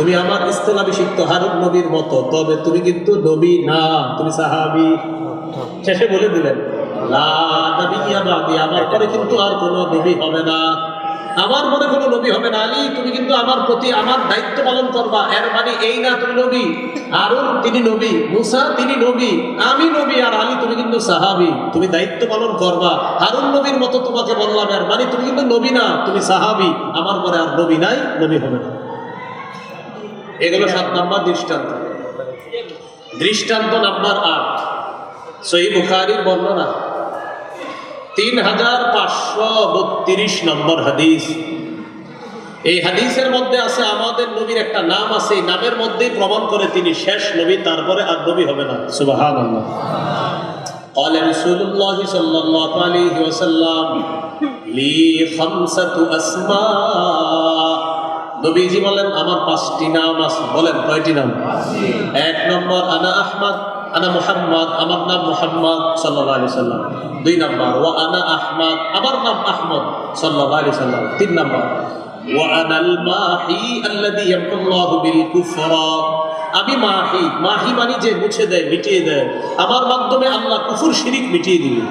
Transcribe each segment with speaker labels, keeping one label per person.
Speaker 1: তুমি আমার ইস্তলাভিষিক্ত হারুন নবীর মতো, তবে তুমি কিন্তু নবী না, তুমি সাহাবি। শেষে বলে দিলেন আমার পরে কিন্তু আর কোনো নবী হবে না। আমার মনে কোনো নবী হবে না, আলী, তুমি কিন্তু আমার প্রতি আমার দায়িত্ব পালন করবা। এর মানে এই না, তুমি নবী। হারুন, তিনি নবী। মুসা, তিনি নবী। আমি নবী, আর আলী, তুমি কিন্তু সাহাবি। তুমি দায়িত্ব পালন করবা। হারুন নবীর মতো তোমাকে বললাম, এর মানে তুমি কিন্তু নবী না, তুমি সাহাবি। আমার পরে আর নবী নাই, নবী হবে না। এগুলো সাত নাম্বার দৃষ্টান্ত দৃষ্টান্ত নাম্বার আট সই বুখারির বর্ণনা তিন হাজার পাঁচশো বত্রিশ নম্বর হাদিস এই হাদিসের মধ্যে আছে আমাদের নবীর একটা নাম আছে এই নামের মধ্যেই প্রমাণ করে তিনি শেষ নবী তারপরে আর নবী হবে না সুবাহান قال رسول الله صلى الله عليه وسلم لي خمسة أسماء নবীজি বলেন, আমার পাঁচটি নাম আছে। বলেন, কয়টি নাম? এক নম্বর, আনা আহমদ। আনা মুহাম্মদ। আমার নাম মুহাম্মদ সাল্লাল্লাহু আলাইহি সাল্লাম। দুই নম্বর, ওয়া আনা আহমদ। আমার নাম আহমদ সাল্লাল্লাহু আলাইহি সাল্লাম। তিন নম্বর মাহি আল্লাযী ইয়ামকুল্লাহু বিল কুফরা। আমি মাহি। মাহি মানে যে মুছে দেয়, মিটিয়ে দেয়। আমার মাধ্যমে আল্লাহ কুফর শিরিক মিটিয়ে দিবে।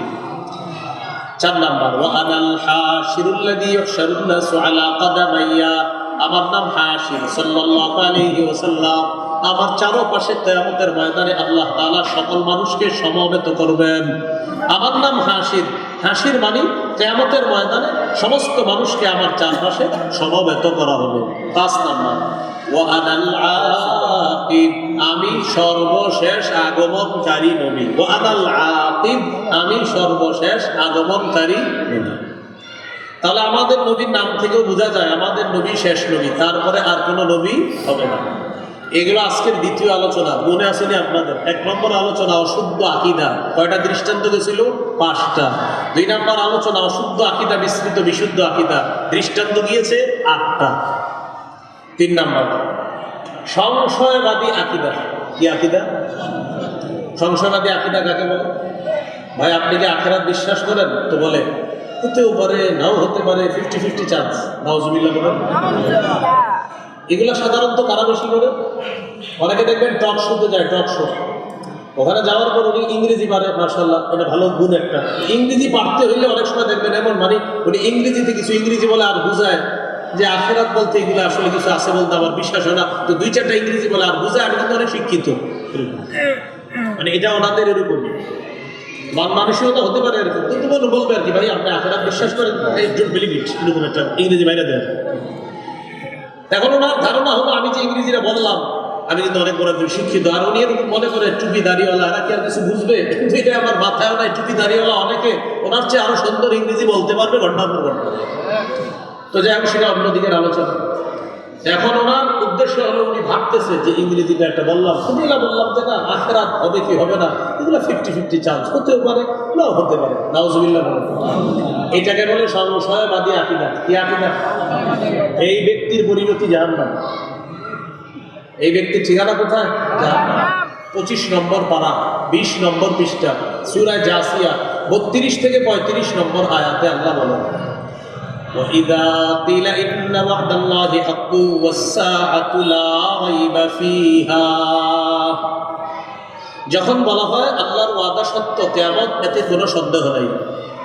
Speaker 1: চার নাম্বার, ওয়া আনাল হাশিরুল্লাযী আলা আমার নাম হাশির সাল্লাল্লাহু আলাইহি ওয়াসাল্লাম। আমার চারপাশে কিয়ামতের ময়দানে আল্লাহ তাআলা সকল মানুষকে সমবেত করবেন। আমার নাম হাসির হাসির মানে কিয়ামতের ময়দানে সমস্ত মানুষকে আমার চারপাশে সমবেত করা হবে। পাঁচ নাম্বার। আমি সর্বশেষ আগমনকারী নবী। ওয়া আনাল আকিব আমি সর্বশেষ আগমনকারী নবী। তাহলে আমাদের নবীর নাম থেকেও বোঝা যায়, আমাদের নবী শেষ নবী, তারপরে আর কোনো নবী হবে না। এগুলো আজকের দ্বিতীয় আলোচনা, মনে আসেনি আপনাদের? এক নম্বর আলোচনা, অশুদ্ধ আকিদা। কয়টা দৃষ্টান্ত গেছিল? পাঁচটা। দুই নম্বর আলোচনা, অশুদ্ধ আকিদা, বিস্তৃত, বিশুদ্ধ আকিদা। দৃষ্টান্ত গিয়েছে আটটা। তিন নম্বর, সংশয়বাদী আকিদা। কি আকিদা? সংশয়বাদী আকিদা কাকে বলে? ভাই, আপনি কি আখেরাত বিশ্বাস করেন? তো বলে। হতেও পারে নাও হতে পারে ফিফটি ফিফটি চান্স নাওজুবিল্লাহ বলেন। এগুলো সাধারণত কারা বেশি করে? অনেকে দেখবেন টক শোতে যায় টক শো ওখানে যাওয়ার পর উনি ইংরেজি পারে মার্শাল্লাহ এটা ভালো গুণ একটা। ইংরেজি পারতে হইলে অনেক সময় দেখবেন এমন মানে উনি ইংরেজিতে কিছু ইংরেজি বলে আর বুঝায় যে আখেরাত বলতে এগুলো আসলে কিছু আছে বলতে আমার বিশ্বাস হয় না। তো দুই চারটা ইংরেজি বলে আর বুঝায় আমি কিন্তু অনেক শিক্ষিত। মানে এটা ওনাদের এরকমই। মান মানসিকতা হতে পারে কিন্তু বলব আর কি, ভাই, আপনি বিশ্বাস করেন এরকম একটা ইংরেজি বাইরে দেন। এখন ওনার ধারণা হলো, আমি যে ইংরেজিটা বললাম, আমি কিন্তু অনেক বড় একজন শিক্ষিত, আর উনি এরকম মনে করে, টুপি দাঁড়িয়েওয়ালা কি আর কিছু বুঝবে? এটা আমার মাথায় নাই, টুপি দাঁড়িয়েওয়ালা অনেকে, ওনার চেয়ে আরও সুন্দর ইংরেজি বলতে পারবে ঘণ্টার পর ঘণ্টা তো যাই হোক, সেটা অন্যদিকের আলোচনা। এখন ওনার উদ্দেশ্য হলো, উনি ভাবতেছে যে ইংরেজিটা একটা বললাম। শুনিলা বললাম যে না, আখরাত হবে কি হবে না? এগুলো ফিফটি ফিফটি চান্স হতেও পারে নাও হতে পারে নাউজুবিল্লাহ বলেন এটাকে বলে সংশয়বাদী আকিদা কি আকিদা এই ব্যক্তির পরিণতি জাহান্নাম এই ব্যক্তির ঠিকানা কোথায় জাহান্নাম পঁচিশ নম্বর পারা বিশ নম্বর পৃষ্ঠা সুরায় জাসিয়া বত্রিশ থেকে পঁয়ত্রিশ নম্বর আয়াতে আল্লাহ বলেন وإذا قيل إن وعد الله حق والساعة لا ريب فيها যখন বলা হয় আল্লাহর ওয়াদা সত্য কেমন এতে কোনো সন্দেহ নাই,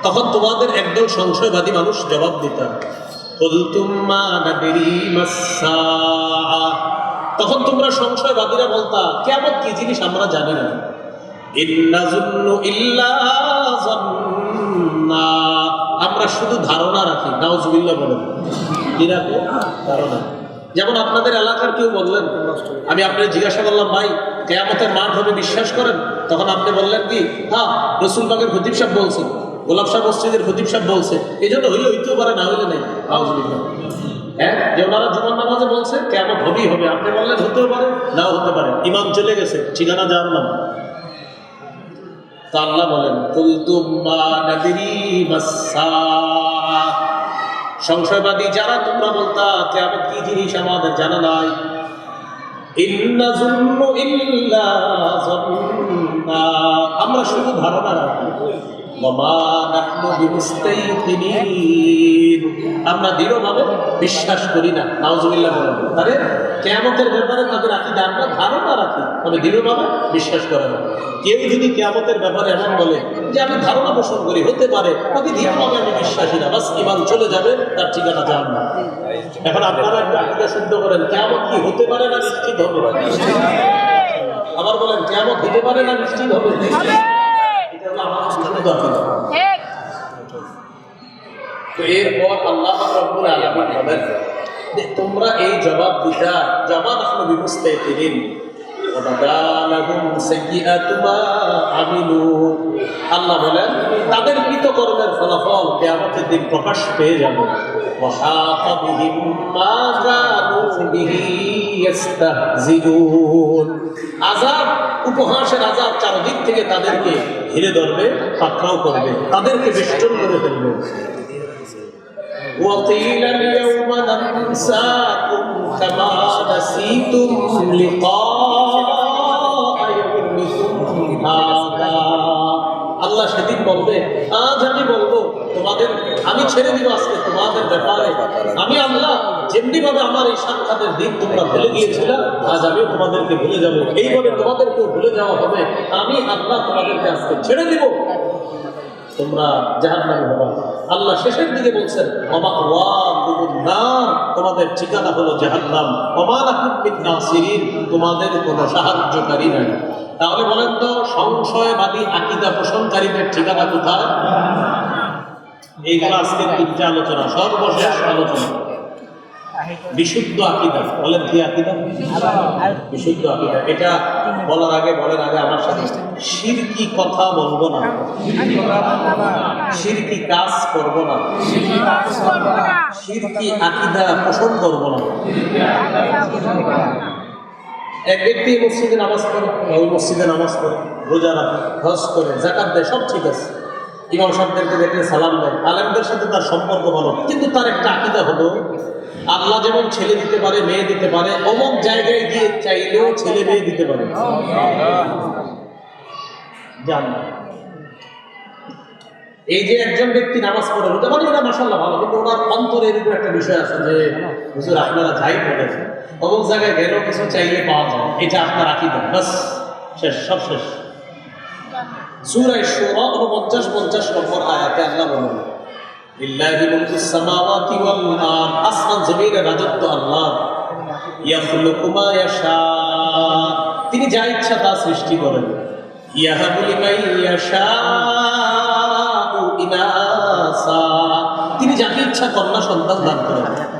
Speaker 1: তখন তোমাদের একদল সংশয়বাদী মানুষ জবাব দিত তখন তোমরা সংশয়বাদীরা বলতা কেমন কি জিনিস আমরা জানি না। আমরা শুধু ধারণা রাখি নাউজুবিল্লা বলেন কি রাখো ধারণা। যেমন আপনাদের এলাকার কেউ বললেন, আমি আপনাকে জিজ্ঞাসা করলাম, ভাই, কেয়ামতের মাঠ হবে, বিশ্বাস করেন? তখন আপনি বললেন কি হ্যাঁ রসুল বাগের খতিব সাহেব বলছেন, গোলাপ সাহেব মসজিদের খতিব সাহেব বলছে এই জন্য হইলে হইতেও পারে, না হইলে নেই। হ্যাঁ যে ওনারা নামাজে বলছে কেমন হবেই হবে। আপনি বললেন হতেও পারে, নাও হতে পারে। ইমাম চলে গেছে, ঠিকানা জানলাম। তা আল্লাহ বলেন, কুলতুম মা নাদিরি মাসসা সংশয়বাদী যারা তোমরা বলতা কেমন কি জিনিস আমাদের জানা নাই। আমরা শুধু ধারণা রাখি ওমা নাহনু বিমুস্তাইকিনিন আমরা দৃঢ়ভাবে বিশ্বাস করি না, নাউজুবিল্লাহ বলেন। তাহলে কেয়ামতের ব্যাপারে তাদের আকিদা আমরা ধারণা রাখি তবে দৃঢ়ভাবে বিশ্বাস করে না কেউ যদি কেয়ামতের ব্যাপারে এমন বলে যে আমি ধারণা পোষণ করি, হতে পারে তবে দৃঢ়ভাবে আমি বিশ্বাসী না, বাস ইমান চলে যাবে, তার ঠিকানা জান না এখন আপনারা একটা আকিদা সিদ্ধ করেন কেমন কি হতে পারে না নিশ্চিত হবে? আবার বলেন কেমন হতে পারে না নিশ্চিত হবে এটা হলো আমার সিদ্ধান্ত আকিদা তো এরপর আল্লাহ রব্বুল আলামিন বলেন তোমরা এই জবাব দিতা জবাব আসলে বিবস্থায় তিরিন وبدالهم سيئات ما عملوا আল্লাহ বলেন তাদের কৃতকর্মের ফলাফল কিয়ামতের দিন প্রকাশ পেয়ে যাবে وحاق بهم ما كانوا به يستهزئون আযাব উপহাসের আযাব চারদিক থেকে তাদেরকে ঘিরে ধরবে পাকড়াও করবে তাদেরকে বেষ্টন করে ফেলবে وقيل اليوم ننساكم كما نسيتم لقاء আল্লাহ সেদিন বলবে, আজ আমি বলব, তোমাদের, আমি ছেড়ে দিব আজকে তোমাদের ব্যাপারে। আমি আল্লাহ যেমনি ভাবে আমার এই সাক্ষাতের দিন তোমরা ভুলে গিয়েছিল, আজ আমিও তোমাদেরকে ভুলে যাব। এইভাবে তোমাদেরকেও ভুলে যাওয়া হবে। আমি আল্লাহ তোমাদেরকে আজকে ছেড়ে দিব। তোমরা জাহান নামে হবা। আল্লাহ শেষের দিকে বলছেন অবাক ওয়া নাম তোমাদের ঠিকানা হলো জাহান্নাম। অমানা কুমিত নাসিরিন, তোমাদের কোনো সাহায্যকারী নাই। তাহলে বলেন তো, সংশয়বাদী আকিদা পোষণকারীদের ঠিকানা কোথায়? আলোচনা, সর্বশেষ আলোচনা। বিশুদ্ধ আকিদা, বলেন কি আকিদা? বিশুদ্ধ আকিদা। এটা বলার আগে বলার আগে আমার সাথে। শিরকি কথা বলব না। শিরকি কাজ করব না। শিরকি আকিদা পোষণ করব না। এক ব্যক্তি মসজিদে নামাজ পড়ে ওই মসজিদে নামাজ পড়ে, রোজা রাখে, হজ করে জাকাত দেয়, সব ঠিক আছে। ইমাম সাহেবদেরকে দেখলে সালাম দেয়। আলেমদের সাথে তার সম্পর্ক ভালো। কিন্তু তার একটা আকিদা হলো, আল্লাহ যেমন ছেলে দিতে পারে, মেয়ে দিতে পারে, অমুক জায়গায় গিয়ে চাইলেও ছেলে মেয়ে দিতে পারে। এই যে একজন ব্যক্তি নামাজ পড়ে রোজা মানে ওটা মাসাল্লাহ ভালো, কিন্তু ওনার অন্তরে এরকম একটা বিষয় আছে যে, হুজুর, আপনারা যাই করেন অমুক জায়গায় গেলেও কিছু চাইলে পাওয়া যায়। এটা আপনার আকিদা। বাস, শেষ, সব শেষ। সূরা শুরা 49 50 নম্বর আয়াতে আল্লাহ বলেন, লিল্লাহি মুলকুস সামাওয়াতি ওয়াল আরদ। আসমান জমিনের রাজত্ব আল্লাহ। ইয়াখলুকু মা ইয়াশা। তিনি যা ইচ্ছা তা সৃষ্টি করেন। ইয়াহাবু লিমান ইয়াশাউ ইনাসা। তিনি যাকে ইচ্ছা কন্যা সন্তান দান করেন।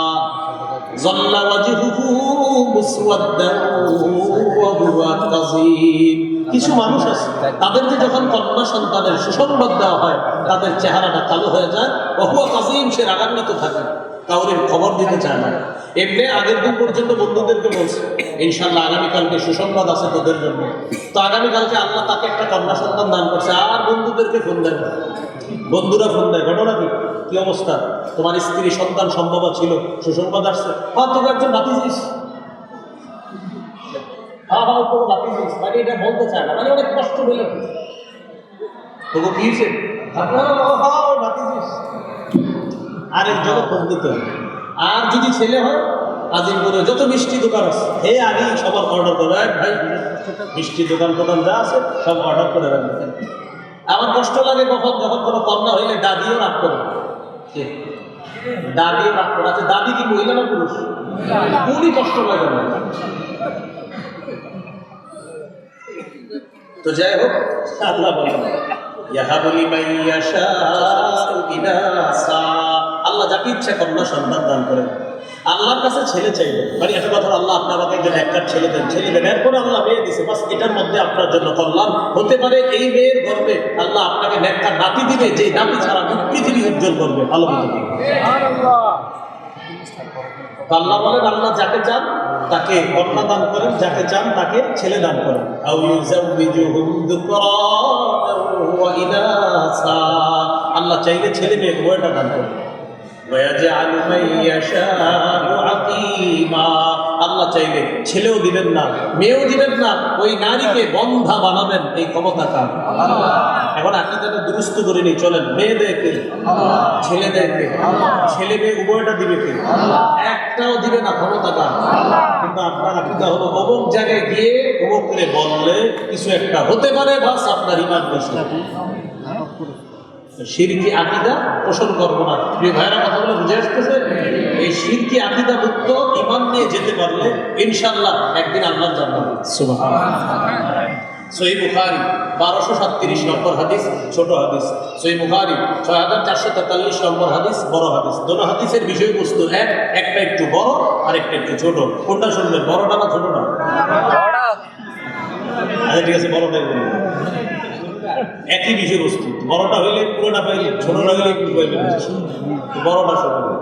Speaker 1: কিছু মানুষ আছে, তাদেরকে যখন কন্যা সন্তানের সুসংবাদ দেওয়া হয়, তাদের চেহারাটা কালো হয়ে যায় বহুয়া কাজিম সে রাগান্বিত থাকে, কাউরের খবর দিতে চায় না। এমনি আগের দিন পর্যন্ত বন্ধুদেরকে বলছে ইনশাল্লাহ আগামীকালকে সুসংবাদ আছে তোদের জন্য। তো আগামীকালকে আল্লাহ তাকে একটা কন্যা সন্তান দান করছে, আর বন্ধুদেরকে ফোন দেয় বন্ধুরা ফোন দেয়, ঘটনা কি? কি অবস্থা? তোমার স্ত্রী সন্তান সম্ভব ছিল? সুসংবাদ আসছে। হ্যাঁ একজন ভাতিজিস হ্যাঁ হ্যাঁ মানে এটা বলতে মানে অনেক কষ্ট হ্যাঁ দিতে হবে আর যদি ছেলে হয় আজিমপুরে যত মিষ্টি দোকান আছে, হে আগে সবার অর্ডার করে ভাই। মিষ্টি দোকান টোকান যা আছে, সব অর্ডার করে রাখবেন আমার কষ্ট লাগে কখন, যখন কোনো কন্যা হইলে, দাদিও রাগ করে কে? দাদিও আছে দাদি কি মহিলা না পুরুষ খুবই কষ্ট আমার। তো যাই হোক, আল্লাহ বলেন ইয়াহাবুলি মাইয়াশা ইনাসা আল্লাহ যাকে ইচ্ছা কন্যা সন্তান দান করেন আল্লাহর কাছে ছেলে চাইবেন মানে একটা কথা আল্লাহ আপনার আমাকে একজন একটার ছেলে দেন ছেলে দেন। এরপরে আল্লাহ মেয়ে দিছে। বাস এটার মধ্যে আপনার জন্য কল্যাণ হতে পারে এই মেয়ের গর্বে। আল্লাহ আপনাকে একটা নাতি দিবে যে নাতি ছাড়া পৃথিবী উজ্জ্বল করবে পৃথিবী আল্লাহ বলেন, আল্লাহ যাকে চান, তাকে কন্যা দান করেন, যাকে চান, তাকে ছেলে দান করেন। আল্লাহ চাইলে ছেলে মেয়ে উভয়টা দান করেন। ওয়াজআলু মান ইয়াশাউ আকিমা। আল্লাহ চাইলে ছেলেও দিবেন না, মেয়েও দিবেন না, ওই নারীকে বন্ধা বানাবেন, এই ক্ষমতা কার? এখন আকিদাটা দুরুস্ত করে নিই চলেন, মেয়ে দেয় কে? ছেলে দেয় কে? ছেলে মেয়ে উভয়টা দিবে কে? একটাও দিবে না, ক্ষমতা কার? কিন্তু আপনার আকিদা হলো অমুক জায়গায় গিয়ে অমুক করে বললে, কিছু একটা হতে পারে, বাস আপনার ইমান বেশি সিরকি আকিদা পোষণ করব না। প্রিয় কথাগুলো বুঝে আসতেছে? এই সিরকি আকিদা মুক্ত ইমান নিয়ে যেতে পারলে ইনশাল্লাহ একদিন আল্লাহ সহি বুখারি বারোশো সাতত্রিশ নম্বর হাদিস ছোট হাদিস। সহি বুখারি ছয় হাজার চারশো তেতাল্লিশ নম্বর হাদিস বড় হাদিস। দোনো হাদিসের বিষয়বস্তু এক একটা একটু বড় আর একটা একটু ছোট। কোনটা শুনবেন? বড়টা না ছোটটা? আচ্ছা ঠিক আছে বড়টাই বলুন। একই বিষয়বস্তু। বড়টা হইলে পুরোটা পাইলে ছোটটা হইলে একটু পাইলে বড়টা শুনবেন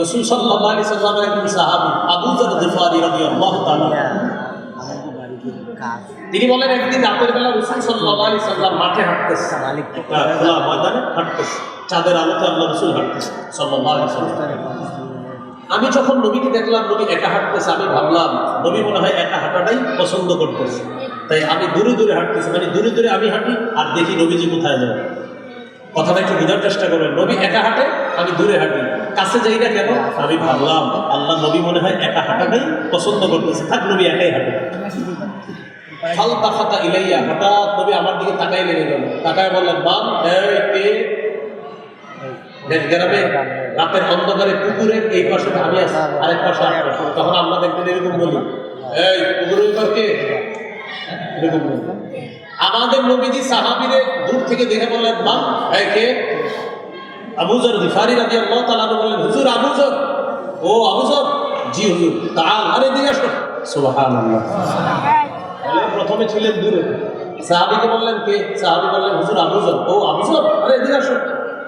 Speaker 1: রসুল সাল্লাহ আলি সাল্লামের একজন সাহাবি আবু জার গিফারি রাদিয়াল্লাহু তাআলা তিনি বলেন একদিন রাতের বেলা রসুল সাল্লাহ আলি সাল্লাম মাঠে হাঁটতেছে। হ্যাঁ, খোলা ময়দানে হাঁটতেছে। চাঁদের আলোতে আল্লাহ রসুল হাঁটতেছে সাল্লাহ আলি সাল্লাম। আমি যখন নবীকে দেখলাম নবী একা হাঁটতেছে আমি ভাবলাম নবী মনে হয় একা হাঁটাটাই পছন্দ করতেছে। তাই আমি দূরে দূরে হাঁটতেছি মানে দূরে দূরে আমি হাঁটি আর দেখি নবীজি কোথায় যায়। কথাটা একটু বোঝার চেষ্টা করবেন, নবী একা হাঁটে, আমি দূরে হাঁটি। কাছে যাই না কেন? আমি ভাবলাম, আল্লাহ নবী মনে হয় একা হাঁটাটাই পছন্দ করতেছে। থাক, নবী একাই হাঁটে। ফালতা ফাতা ইলাইয়া, হঠাৎ নবী আমার দিকে তাকাই লেগে গেল। তাকায় বললেন বাম গ্রামে রাতের অন্ধকারে পুকুরের এই পাশে আমি আছি, আরেক পাশে। তখন আমরা দেখবেন এরকম বলি, এই পুকুরের কে? আমাদের নবীজি সাহাবিরে দূর থেকে দেখে বললেন, মা, এই কে? আবুজর গিফারি রাজি আল্লাহ তালা বললেন, হুজুর আবুজর ও আবুজর জি হুজুর। তাল আরে দিয়ে আসো। তাহলে প্রথমে ছিলেন দূরে। সাহাবিকে বললেন, কে? সাহাবি বললেন, হুজুর আবুজর ও আবুজর আরে এদিকে আসো।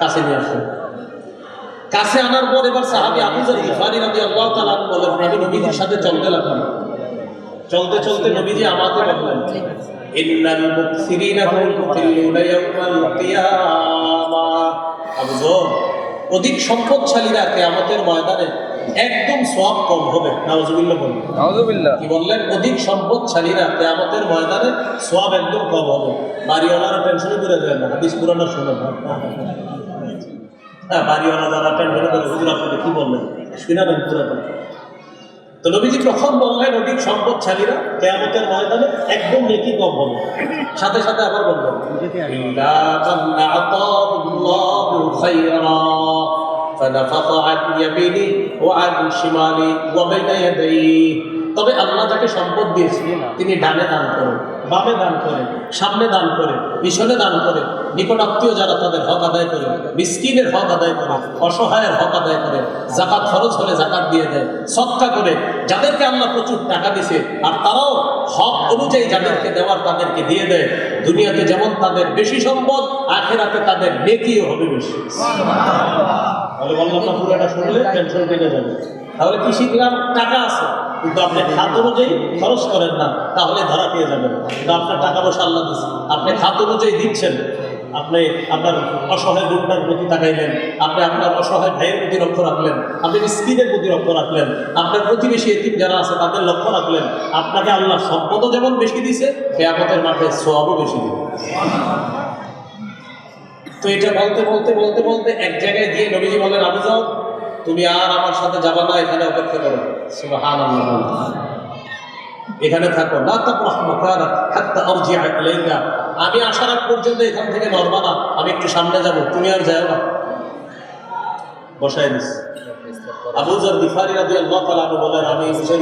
Speaker 1: কাছে নিয়ে আসো। কাছে আনার পর এবার সাহাবি আবুজর গিফারি রাজি আল্লাহ তালা বললেন, আমি নবীজির সাথে চলতে লাগলাম চলতে চলতে নবীজি আমাকে বললেন ইন্নাল মুকসিরিনা হুল মুকিল্লুনা ইয়াউমাল কিয়ামা। আবুজর অধিক সম্পদশালীরা কিয়ামতের ময়দানে একদম সওয়াব কম হবে। নাউজুবিল্লাহ বলুন।
Speaker 2: নাউজুবিল্লাহ।
Speaker 1: কি বললেন? অধিক সম্পদশালীরা কেয়ামতের ময়দানে সব একদম কম হবে। বাড়িওয়ালারা টেনশনে করে যায় না। হাদিস পুরানো শুনে না হ্যাঁ বাড়িওয়ালা যারা টেনশনে করে হুজুর আপনাকে কি বললেন? শুনে নেন পুরানো তো নবীজি প্রথম বললেন অধিক সম্পদশালীরা কেয়ামতের ময়দানে একদম নেকি কম হবে সাথে সাথে আবার বললেন ইল্লা মান আতাহুল্লাহু খায়রা فنفض عن يمينه وعن شماله وبين يديه তবে আল্লাহ যাকে সম্পদ দিয়েছিলেন তিনি ডানে দান করেন বামে দান করে সামনে দান করে পিছনে দান করেন নিকটাত্মীয় যারা তাদের হক আদায় করে মিসকিনের হক আদায় করে অসহায়ের হক আদায় করে জাকাত খরচ হলে জাকাত দিয়ে দেয় সৎকা করে যাদেরকে আল্লাহ প্রচুর টাকা দিছে আর তারাও হক অনুযায়ী যাদেরকে দেওয়ার তাদেরকে দিয়ে দেয়। দুনিয়াতে যেমন তাদের বেশি সম্পদ আখেরাতে তাদের নেকিও হবে বেশি। তাহলে পুরোটা শুনলে টেনশন কেটে যাবে। তাহলে কি শিখলাম? টাকা আছে। কিন্তু আপনি খাত অনুযায়ী খরচ করেন না, তাহলে ধরা পেয়ে যাবেন। কিন্তু আপনার টাকা পয়সা আল্লাহ দিচ্ছে আপনি খাত অনুযায়ী দিচ্ছেন। আপনি আপনার অসহায় গুণটার প্রতি তাকাইলেন। আপনি আপনার অসহায় ভাইয়ের প্রতি লক্ষ্য রাখলেন। আপনি স্ত্রীদের প্রতি লক্ষ্য রাখলেন। আপনার প্রতিবেশী এতিম যারা আছে, তাদের লক্ষ্য রাখলেন। আপনাকে আল্লাহ সম্পদও যেমন বেশি দিছে কেয়ামতের মাঠে সোয়াবও বেশি দিবে। তো এটা বলতে বলতে বলতে বলতে এক জায়গায় গিয়ে নবীজি বলেন, আবু যাও তুমি আর আমার সাথে যাবা না, এখানে অপেক্ষা করো। সুবহান এখানে থাকো। না তা হাত্তা আরজিআ ইলাইকা। আমি আসার আগ পর্যন্ত এখান থেকে নড়বা না, আমি একটু সামনে যাব, তুমি আর যাও না। বসায় দিস। আবু জার গিফারি রাদিয়াল্লাহু তাআলা আনহু বলেন, আমি বসে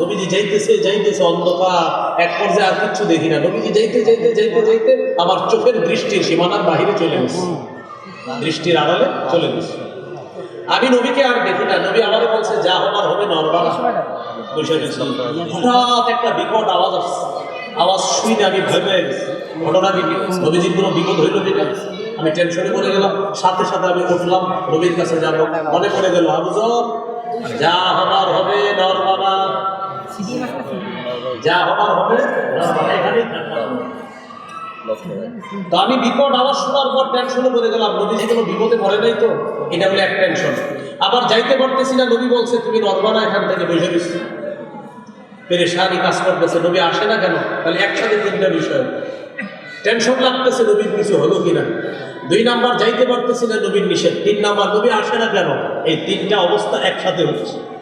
Speaker 1: নবীজি যাইতেছে যাইতেছে অন্ধকার। এক পর্যায়ে আর কিচ্ছু দেখি না। নবীজি যাইতে যাইতে যাইতে যাইতে আমার চোখের দৃষ্টির সীমানার বাহিরে চলে গেছে। দৃষ্টির আড়ালে চলে গেছে। আমি নবীকে আর দেখি না। নবী আমাকে বলছে যা হবার হবে বসে গেছি হঠাৎ একটা বিকট আওয়াজ আসছে। আওয়াজ শুনে আমি ভয় পেয়ে গেছি। ঘটনা কি নবীজির কোনো বিপদ হইল যেটা আমি টেনশনে পড়ে গেলাম। সাথে সাথে আমি উঠলাম নবীর কাছে যাব। মনে পড়ে গেল আবুজর যা হবার হবে নরবালা যা হবার হবে এখানেই। তো আমি বিকট আওয়াজ শোনার পর টেনশনে পড়ে গেলাম। নবীজি কোনো বিপদে পড়ে নাই তো? এটা বলে এক টেনশন আবার যাইতে পারতেছি না, নবী বলছে, তুমি নর্মানা এখান থেকে বসে দিচ্ছি। পেরেশানি কাজ করতেছে। নবী আসে না কেন? তাহলে একসাথে তিনটা বিষয়। টেনশন লাগতেছে নবীর কিছু হলো কিনা? দুই নাম্বার, যাইতে পারতেছি না নবীর নিষেধ। তিন নাম্বার, নবী আসে না কেন? এই তিনটা অবস্থা একসাথে হচ্ছে।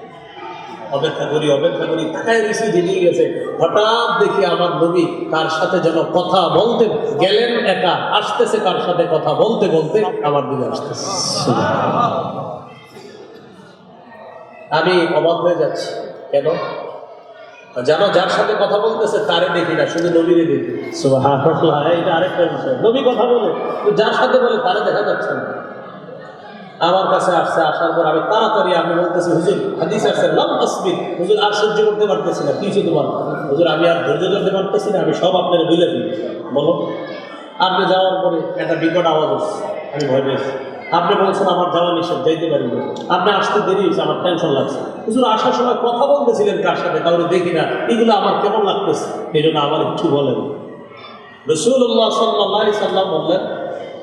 Speaker 1: অপেক্ষা করি অপেক্ষা করি, তাকায় রিসি দিয়ে গেছে। হঠাৎ দেখি আমার নবী তার সাথে যেন কথা বলতে গেলেন একা, আসতেছে কার সাথে কথা বলতে বলতে আমার দিকে আসতেছে। আমি অবাক হয়ে যাচ্ছি, কেন? যেন যার সাথে কথা বলতেছে তারে দেখি না, শুধু নবীরে দেখি। এইটা আরেকটা বিষয়। নবী কথা বলে যার সাথে বলে তারে দেখা যাচ্ছে না। আমার কাছে আসছে, আসার পর আমি তাড়াতাড়ি আমি বলতেছি, হুজুর, হাদিস আসছে, লাম আসবির হুজুর, আর সহ্য করতে পারতেছি না। কিছু তোমার হুজুর, আমি আর ধৈর্য ধরতে পারতেছি না, আমি সব আপনার বলে দিই। বলো। আপনি যাওয়ার পরে একটা বিকট আওয়াজ হচ্ছে, আমি ভয় পেয়েছি। আপনি বলছেন আমার যাওয়া নিষেধ, যাইতে পারি না। আপনি আসতে দেরি হয়েছে, আমার টেনশন লাগছে। হুজুর, আসার সময় কথা বলতেছিলেন কার সাথে? কাউকে দেখি না। এগুলো আমার কেমন লাগতেছে? এই জন্য আমার একটু বলেন। রসুল্লাহ সাল্লাহ সাল্লাম বললেন,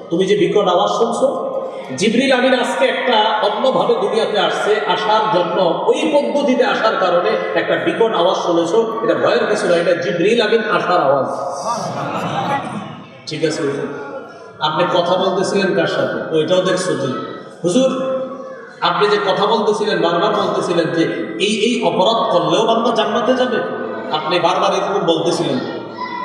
Speaker 1: তুমি যে বিকট আওয়াজ শুনছো জিবরিল আমিন আজকে একটা অন্যভাবে দুনিয়াতে আসছে, আসার জন্য ওই পদ্ধতিতে আসার কারণে একটা বিকট আওয়াজ শুনেছো। এটা ভয়ের কিছু নয় এটা জিবরিল আমিন আসার আওয়াজ। ঠিক আছে আপনি কথা বলতেছিলেন কার সাথে? ওইটাও দেখছ যে হুজুর, আপনি যে কথা বলতেছিলেন, বারবার বলতেছিলেন যে এই এই অপরাধ করলেও বান্দা জান্নাতে যাবে। আপনি বারবার এরকম বলতেছিলেন।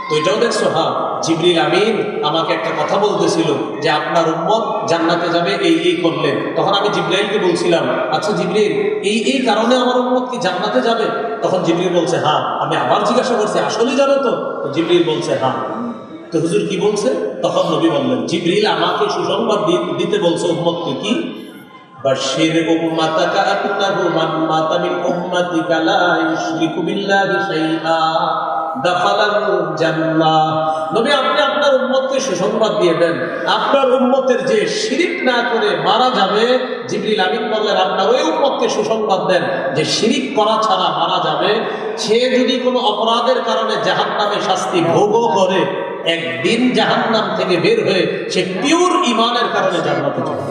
Speaker 1: তো এটাও দেখছ হ্যাঁ জিবরিল আমিন আমাকে একটা কথা বলতেছিল যে আপনার উম্মত জান্নাতে যাবে, এই এই করলে। তখন আমি জিব্রাইলকে বলছিলাম আচ্ছা জিবরিল, এই এই কারণে আমার উম্মত কি জান্নাতে যাবে? তখন জিবরিল বলছে হ্যাঁ আমি আবার জিজ্ঞাসা করছি আসলেই যাবে তো? জিবরিল বলছে হ্যাঁ তো হুজুর কি বলছে? তখন নবী বললেন, জিবরিল আমাকে সুসংবাদ দিতে বলছে উম্মতকে কি? বিল্লাহি শাইআ। নবী, আপনি আপনার দিয়ে দেন। আপনার যে শিরিক না করে মারা যাবে দেন যে শিরিক করা ছাড়া মারা যাবে। সে কোনো অপরাধের কারণে জাহান্নামে শাস্তি ভোগও করে, একদিন জাহান্নাম থেকে বের হয়ে সে পিওর ইমানের কারণে জান্নাতে চলে।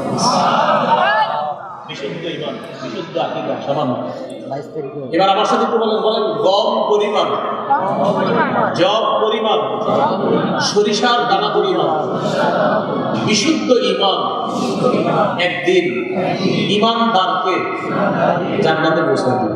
Speaker 1: বিশুদ্ধ ইমান বিশুদ্ধ আকিদা সামান্য এবার আমার সাথে একটু বলেন বলেন গম পরিমাণ। জব পরিমাণ। সরিষার দানা পরিমাণ। বিশুদ্ধ ইমান। একদিন ইমানদারকে জান্নাতে পৌঁছে দিবে।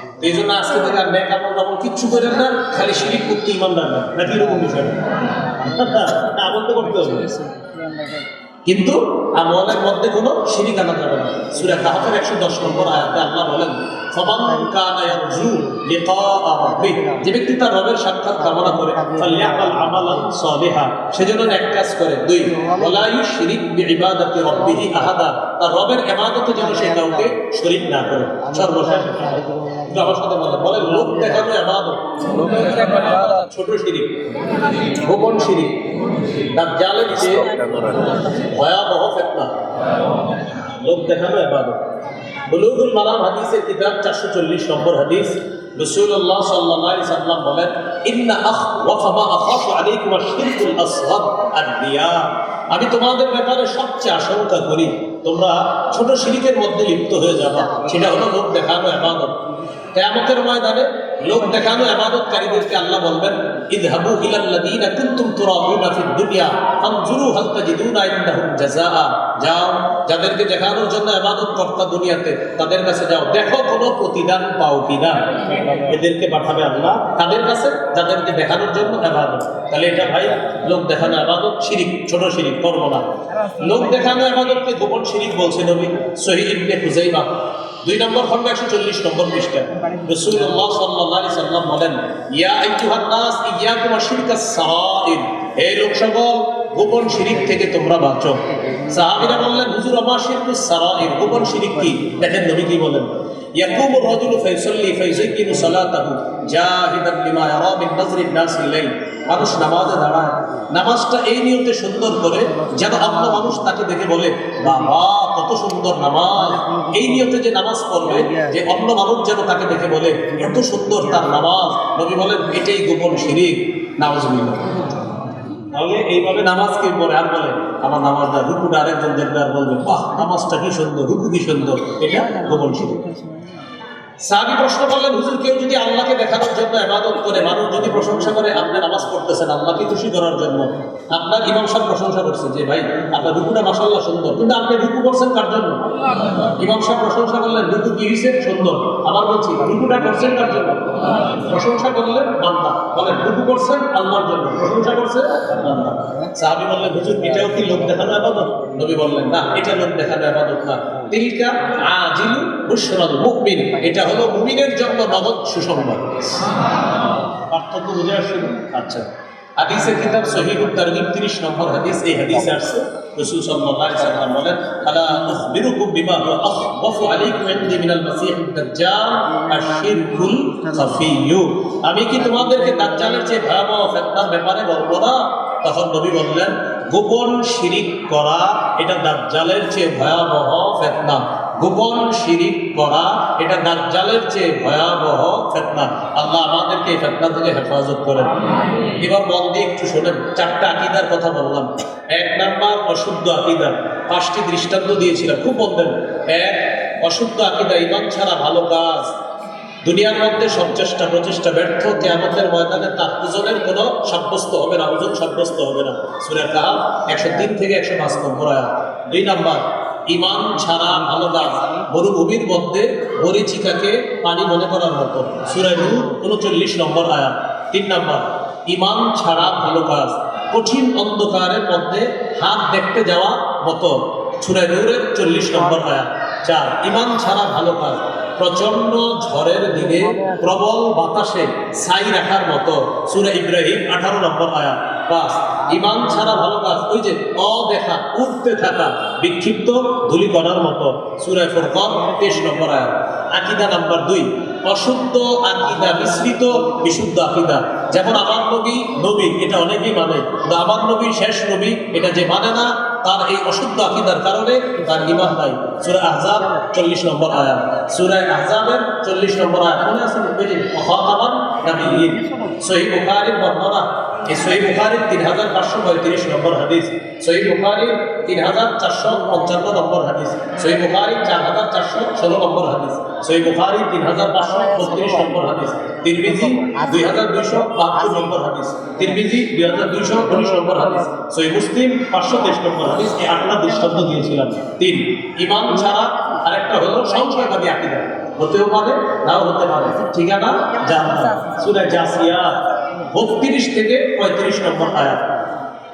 Speaker 1: এই জন্য আজকে থেকে আর ন্যাক আমল তখন কিচ্ছু করেন না, খালি শিরিক করতে ইমানদার না। বিষয়? আমল তো করতে হবে। কিন্তু আমলের মধ্যে কোনো শিরিক আনা যাবে না। সুরা তাহতের একশো দশ নম্বর আয়াতে আল্লাহ বলেন ফামান কানা ইয়ারজু লিকা রাব্বিহ। যে ব্যক্তি তার রবের সাক্ষাৎ কামনা করে ফালইয়ামাল আমালান সালিহা সেজন্য এক কাজ করে। দুই ওয়ালা ইউশরিক বিইবাদাতি রাব্বিহি আহাদা তার রবের ইবাদতে যেন সে কাউকে শরীক না করে। সর্বশেষ একটু আমার সাথে বলেন। বলেন লোক দেখানো ইবাদত। ছোট শিরিক গোপন শিরিক দাজ্জালের চেয়ে ভয়াবহ ফেতনা। লোক দেখানো বুলুগুল মারাম হাদিসের কিতাব চারশো চল্লিশ নম্বর হাদিস। রসুল্লাহ সাল্লাহ সাল্লাম বলেন, ইন্না আখ ওয়াফামা আর দিয়া আমি তোমাদের ব্যাপারে সবচেয়ে আশঙ্কা করি, তোমরা ছোট শিরিকের মধ্যে লিপ্ত হয়ে যাবা। সেটা হলো লোক দেখানো এমন কেয়ামতের ময়দানে লোক দেখানো ইবাদতকারীদেরকে আল্লাহ বলবেন? ইযহাবু ইলাল্লাযীনা কুনতুম তুরাবুনা ফিদ দুনিয়া ফানজুরু হাল তাজিদুনা ইনদাহুম জাযাআ। যাও, যাদেরকে দেখানোর জন্য ইবাদত কর্তা দুনিয়াতে, তাদের কাছে যাও। দেখো কোনো প্রতিদান পাও কিনা। এদেরকে পাঠাবে আল্লাহ তাদের কাছে, যাদেরকে দেখানোর জন্য ইবাদত তাহলে এটা ভাই, লোক দেখানো ইবাদত শিরিক, ছোট শিরিক, করব না। লোক দেখানো ইবাদতকে গোপন শিরিক বলছে নবী। সহিহ ইবনে হুজাইমা দুই নম্বর খন্ড একশো চল্লিশ নম্বর পৃষ্ঠা। রসুল্লাহ সাল্লাহ সাল্লাম বলেন, ইয়া আইয়ুহান ইয়া তোমার আশিরকাস সাইন হে লোক সকল গোপন শিরিক থেকে তোমরা বাঁচো। সাহাবিরা বললেন, হুজুর আমার সারা সারাইর গোপন শিরিক কি? দেখেন নবী কি বলেন। يقوم الرجل فيصلي فيزين صلاته جاهدا لما يرى من نظر الناس اليه মানুষ নামাজে দাঁড়ায় নামাজটা এই নিয়তে সুন্দর করে যেন অন্য মানুষ তাকে দেখে বলে বাবা কত সুন্দর নামাজ এই নিয়তে যে নামাজ পড়বে যে অন্য মানুষ যেন তাকে দেখে বলে এত সুন্দর তার নামাজ নবী বলেন এটাই গোপন শিরিক নামাজ তাহলে এইভাবে নামাজ কে পড়ে। আর বলে, আমার নামাজটা রুকুটা আরেকজন দেখবে আর বলবে, বাহ, নামাজটা কি সুন্দর, রুকু কি সুন্দর, এটা গোপন শিরিক সাহাবি প্রশ্ন করলেন, হুজুর, কেউ যদি আল্লাহকে দেখানোর জন্য ইবাদত করে, মানুষ যদি প্রশংসা করে, আপনি নামাজ পড়তেছেন, আল্লাহকে খুশি করার জন্য? আপনার ইমাম সাহেব প্রশংসা করছে যে, ভাই, আপনার রুকুটা মাসাল্লাহ সুন্দর। কিন্তু আপনি রুকু করছেন কার জন্য? ইমাম সাহেব প্রশংসা করলেন, রুকু হয়েছে সুন্দর। আবার বলছি, রুকুটা করছেন কার জন্য? প্রশংসা করলেন বান্দা। বলেন, রুকু করছেন আল্লাহর জন্য। প্রশংসা করছেন সাহাবি বললেন, হুজুর, এটাও কি লোক দেখানো আবাদত? নবী বললেন, না, এটা লোক দেখানো আবাদত না। তিলকা আজিলু বুশরাল মুমিন। এটা হলো মুমিনের জন্য নগদ সুসংবাদ। পার্থক্য বুঝে আসছে আচ্ছা। হাদিসের কিতাব সহিহুত তারগিব 30 নম্বর হাদিস এই হাদিসে আসছে রাসূল সাল্লাল্লাহু আলাইহি বলেন আলা আখবিরুকুম বিমা হুয়া আখওয়াফু আলাইকুম ইনদি মিনাল মাসীহ দাজ্জাল আমি কি তোমাদেরকে দাজ্জালের চেয়ে ভয়াবহ ফিতনার ব্যাপারে বলব না? তখন নবী বললেন গোপন শিরিক করা এটা দাজ্জালের চেয়ে ভয়াবহ ফিতনা। গোপন শিরিক করা এটা দাজ্জালের চেয়ে ভয়াবহ ফেতনা। আল্লাহ আমাদেরকে এই ফেতনা থেকে হেফাজত করেন। এবার মন দিয়ে একটু শোনেন চারটা আকিদার কথা বললাম। এক নাম্বার অশুদ্ধ আকিদা। পাঁচটি দৃষ্টান্ত দিয়েছিলাম খুব বলবেন। এক অশুদ্ধ আকিদা ইমান ছাড়া ভালো কাজ। দুনিয়ার মধ্যে সব চেষ্টা, প্রচেষ্টা ব্যর্থ, কেয়ামতের ময়দানে তার ওজনের কোনো সাব্যস্ত হবে না, ওজন সাব্যস্ত হবে না। সুরের কাহাব একশো তিন থেকে একশো পাঁচ নম্বর আয়াত। দুই নম্বর ইমান ছাড়া ভালো কাজ, মরুভূমির মধ্যে মরিচিকাকে পানি মনে করার মতো। সুরে নূর উনচল্লিশ নম্বর আয়াত। তিন নম্বর ইমান ছাড়া ভালো কাজ, কঠিন অন্ধকারের মধ্যে হাত দেখতে যাওয়া মতো। সুরে নূরের চল্লিশ নম্বর আয়াত। চার ইমান ছাড়া ভালো কাজ প্রচণ্ড ঝড়ের দিনে প্রবল বাতাসে ছাই রাখার মতো সুরে ইব্রাহিম আঠারো নম্বর আয়াত। পাঁচ ইমান ছাড়া ভালো কাজ, ওই যে অদেখা, উঠতে থাকা, বিক্ষিপ্ত, ধুলি করার মতো সুরে ফুরকন তেইশ নম্বর আয়াত। আকিদা নাম্বার দুই, অশুদ্ধ আকিদা, মিশ্রিত, বিশুদ্ধ আকিদা। যেমন আমার নবী নবী, এটা অনেকেই মানে কিন্তু আমার নবী শেষ নবী এটা যে মানে না তার এই অশুদ্ধ আকিদার কারণে তার ইমান নাই। সুরা আহজাব চল্লিশ নম্বর আয়া সুরায় আহজাবের চল্লিশ নম্বর আয়াত মনে আছে নবীন সহি বর্ণনা তিন হাজার পাঁচশো পঁয়ত্রিশ নম্বর তিন হাজার চারশো নম্বর চার হাজার চারশো ষোলো নম্বর তিন হাজার পাঁচশো নম্বর হাদিস। দুই হাজার দুইশো নম্বর হাদিস। দুই হাজার দুইশো নম্বর মুসলিম পাঁচশো তেইশ নম্বর আটটা তিন ইমান ছাড়া হলো হতে ঠিকানা সূরা জাসিয়া বত্রিশ থেকে পঁয়ত্রিশ নম্বর আয়াত।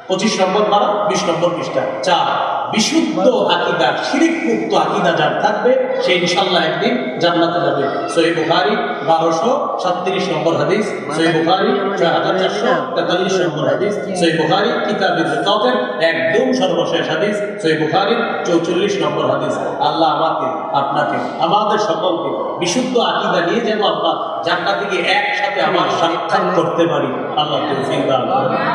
Speaker 1: পঁচিশ নম্বর বারো বিশ নম্বর পৃষ্ঠা। চার। বিশুদ্ধ আকিদা শিরিক মুক্ত আকিদা যার থাকবে, সে ইনশাল্লাহ একদিন জান্নাতে যাবে। সহি বুখারি বারোশো সাতত্রিশ নম্বর হাদিস, সহি বুখারি ছয় হাজার চারশো তেতাল্লিশ নম্বর হাদিস, সহি বুখারি কিতাবের রিকাবের একদম সর্বশেষ হাদিস, সহি বুখারি চৌচল্লিশ নম্বর হাদিস। আল্লাহ আমাকে, আপনাকে, আমাদের সকলকে বিশুদ্ধ আকিদা নিয়ে যেন আমরা জান্নাতে গিয়ে একসাথে আমার সাক্ষাৎ করতে পারি। আল্লাহ তৌফিক।